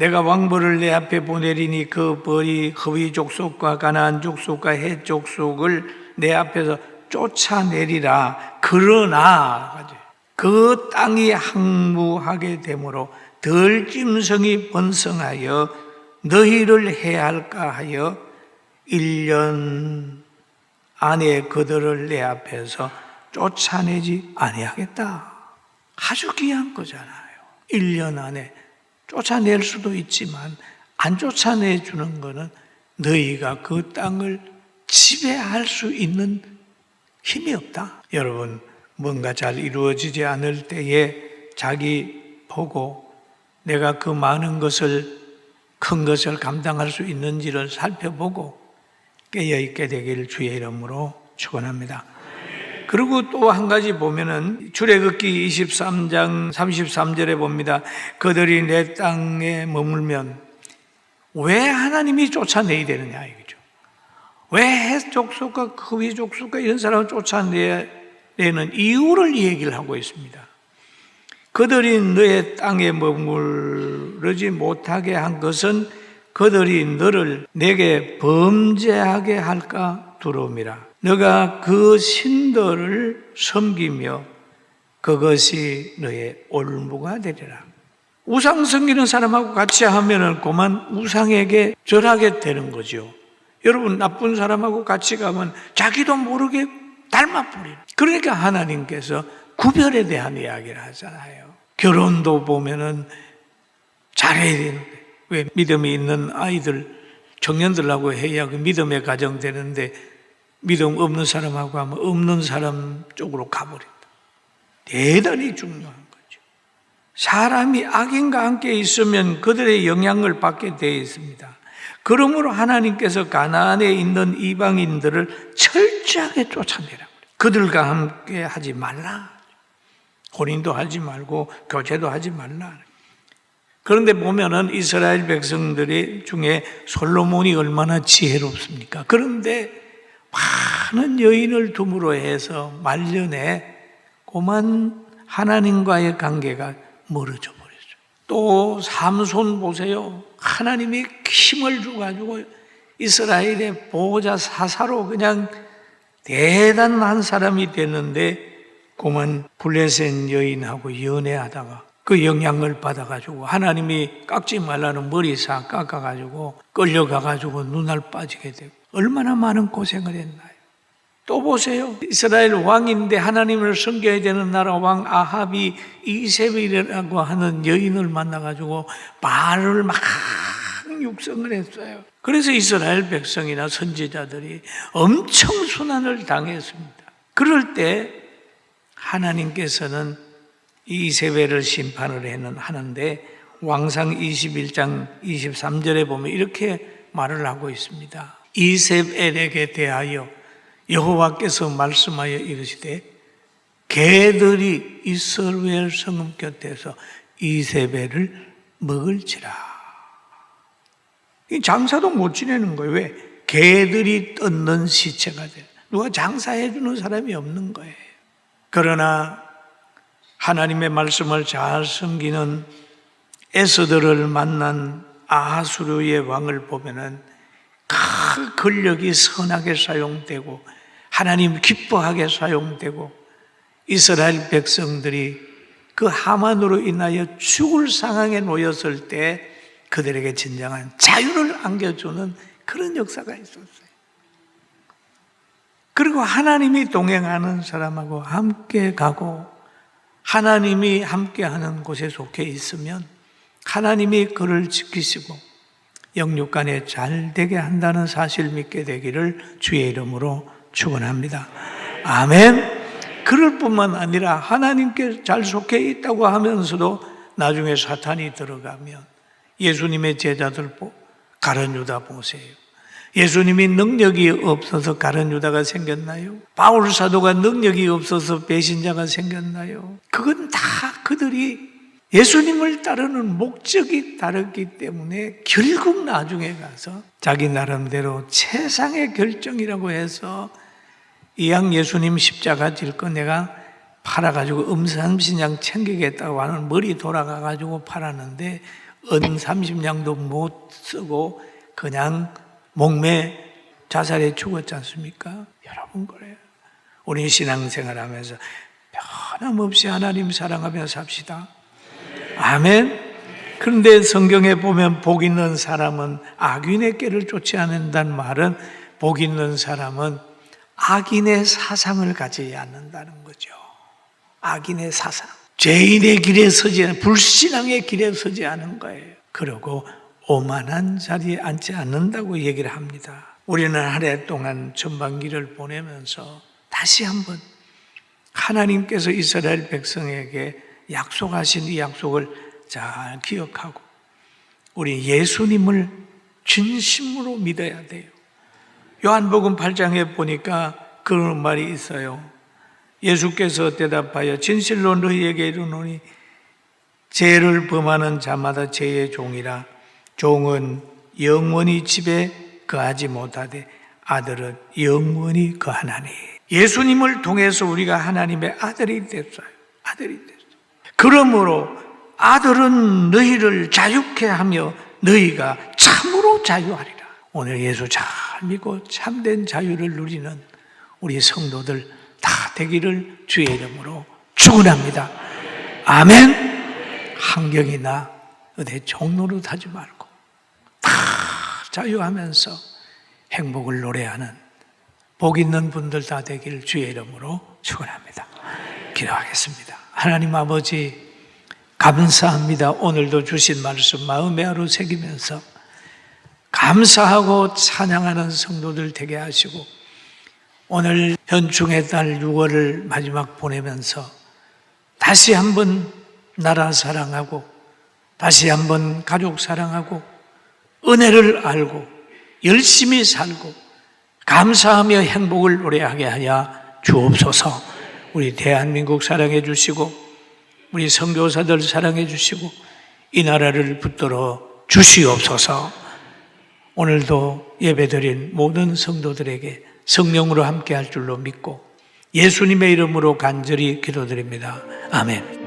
내가 왕벌을 내 앞에 보내리니 그 벌이 허위 족속과 가나안 족속과 해 족속을 내 앞에서 쫓아내리라. 그러나 그 땅이 항무하게 되므로 덜짐승이 번성하여 너희를 해할까 하여 1년 안에 그들을 내 앞에서 쫓아내지 아니하겠다. 아주 귀한 거잖아요. 1년 안에 쫓아낼 수도 있지만 안 쫓아내 주는 거는 너희가 그 땅을 지배할 수 있는 힘이 없다. 여러분, 뭔가 잘 이루어지지 않을 때에 자기 보고 내가 그 많은 것을 큰 것을 감당할 수 있는지를 살펴보고 깨어 있게 되기를 주의 이름으로 축원합니다. 그리고 또 한 가지 보면은 출애굽기 23장 33절에 봅니다. 그들이 내 땅에 머물면 왜 하나님이 쫓아내야 되느냐 이거죠. 왜 해족속과 허위족속과 이런 사람을 쫓아내는 이유를 얘기를 하고 있습니다. 그들이 너의 땅에 머무르지 못하게 한 것은 그들이 너를 내게 범죄하게 할까 두려움이라. 너가 그 신들을 섬기며 그것이 너의 올무가 되리라. 우상 섬기는 사람하고 같이 하면은 그만 우상에게 절하게 되는 거죠. 여러분 나쁜 사람하고 같이 가면 자기도 모르게 닮아버려. 그러니까 하나님께서 구별에 대한 이야기를 하잖아요. 결혼도 보면은 잘해야 되는데 왜 믿음이 있는 아이들 청년들하고 해야 그 믿음의 가정 되는데 믿음 없는 사람하고 하면 없는 사람 쪽으로 가버린다. 대단히 중요한 거죠. 사람이 악인과 함께 있으면 그들의 영향을 받게 되어 있습니다. 그러므로 하나님께서 가나안에 있는 이방인들을 철저하게 쫓아내라. 그들과 함께 하지 말라. 혼인도 하지 말고 교제도 하지 말라. 그런데 보면은 이스라엘 백성들이 중에 솔로몬이 얼마나 지혜롭습니까? 그런데 많은 여인을 둠으로 해서 말년에 고만 하나님과의 관계가 멀어져 버렸죠. 또 삼손 보세요. 하나님이 힘을 줘가지고 이스라엘의 보호자 사사로 그냥 대단한 사람이 됐는데 고만 블레셋 여인하고 연애하다가 그 영향을 받아가지고 하나님이 깎지 말라는 머리 싹 깎아가지고 끌려가가지고 눈알 빠지게 되고 얼마나 많은 고생을 했나요? 또 보세요. 이스라엘 왕인데 하나님을 섬겨야 되는 나라 왕 아합이 이세벨이라고 하는 여인을 만나가지고 말을 막 육성을 했어요. 그래서 이스라엘 백성이나 선지자들이 엄청 순환을 당했습니다. 그럴 때 하나님께서는 이세벨을 심판을 하는데 왕상 21장 23절에 보면 이렇게 말을 하고 있습니다. 이세벨에게 대하여 여호와께서 말씀하여 이르시되 개들이 이스라엘 성읍 곁에서 이세벨을 먹을지라. 이 장사도 못 지내는 거예요. 왜? 개들이 뜯는 시체가 돼. 누가 장사해 주는 사람이 없는 거예요. 그러나 하나님의 말씀을 잘 섬기는 에스더를 만난 아하수르의 왕을 보면은 그 권력이 선하게 사용되고 하나님 기뻐하게 사용되고 이스라엘 백성들이 그 하만으로 인하여 죽을 상황에 놓였을 때 그들에게 진정한 자유를 안겨주는 그런 역사가 있었어요. 그리고 하나님이 동행하는 사람하고 함께 가고 하나님이 함께하는 곳에 속해 있으면 하나님이 그를 지키시고 영육 간에 잘 되게 한다는 사실 믿게 되기를 주의 이름으로 축원합니다. 아멘. 그럴 뿐만 아니라 하나님께 잘 속해 있다고 하면서도 나중에 사탄이 들어가면 예수님의 제자들 가련 유다 보세요. 예수님이 능력이 없어서 가련 유다가 생겼나요? 바울 사도가 능력이 없어서 배신자가 생겼나요? 그건 다 그들이 예수님을 따르는 목적이 다르기 때문에 결국 나중에 가서 자기 나름대로 최상의 결정이라고 해서 이왕 예수님 십자가 질 거 내가 팔아가지고 음산신양 챙기겠다고 하는 머리 돌아가가지고 팔았는데 은 30냥도 못 쓰고 그냥 목매 자살해 죽었지 않습니까? 여러분 그래요. 우리 신앙생활 하면서 변함없이 하나님 사랑하며 삽시다. 아멘. 그런데 성경에 보면 복 있는 사람은 악인의 깨를 쫓지 않는다는 말은 복 있는 사람은 악인의 사상을 가지지 않는다는 거죠. 악인의 사상. 죄인의 길에 서지 않은, 불신앙의 길에 서지 않은 거예요. 그리고 오만한 자리에 앉지 않는다고 얘기를 합니다. 우리는 한 해 동안 전반기를 보내면서 다시 한번 하나님께서 이스라엘 백성에게 약속하신 이 약속을 잘 기억하고 우리 예수님을 진심으로 믿어야 돼요. 요한복음 8장에 보니까 그런 말이 있어요. 예수께서 대답하여 진실로 너희에게 이르노니 죄를 범하는 자마다 죄의 종이라 종은 영원히 집에 거하지 못하되 아들은 영원히 거하나니 예수님을 통해서 우리가 하나님의 아들이 됐어요. 아들이 됐어요. 그러므로 아들은 너희를 자유케 하며 너희가 참으로 자유하리라. 오늘 예수 잘 믿고 참된 자유를 누리는 우리 성도들 다 되기를 주의 이름으로 축원합니다. 아멘. 환경이나 어디 종로로 타지 말고 다 자유하면서 행복을 노래하는 복 있는 분들 다 되길 주의 이름으로 축원합니다. 기도하겠습니다. 하나님 아버지 감사합니다. 오늘도 주신 말씀 마음에 하루 새기면서 감사하고 찬양하는 성도들 되게 하시고 오늘 현충의 달 6월을 마지막 보내면서 다시 한번 나라 사랑하고 다시 한번 가족 사랑하고 은혜를 알고 열심히 살고 감사하며 행복을 노래하게 하여 주옵소서. 우리 대한민국 사랑해 주시고 우리 선교사들 사랑해 주시고 이 나라를 붙들어 주시옵소서. 오늘도 예배드린 모든 성도들에게 성령으로 함께 할 줄로 믿고 예수님의 이름으로 간절히 기도드립니다. 아멘.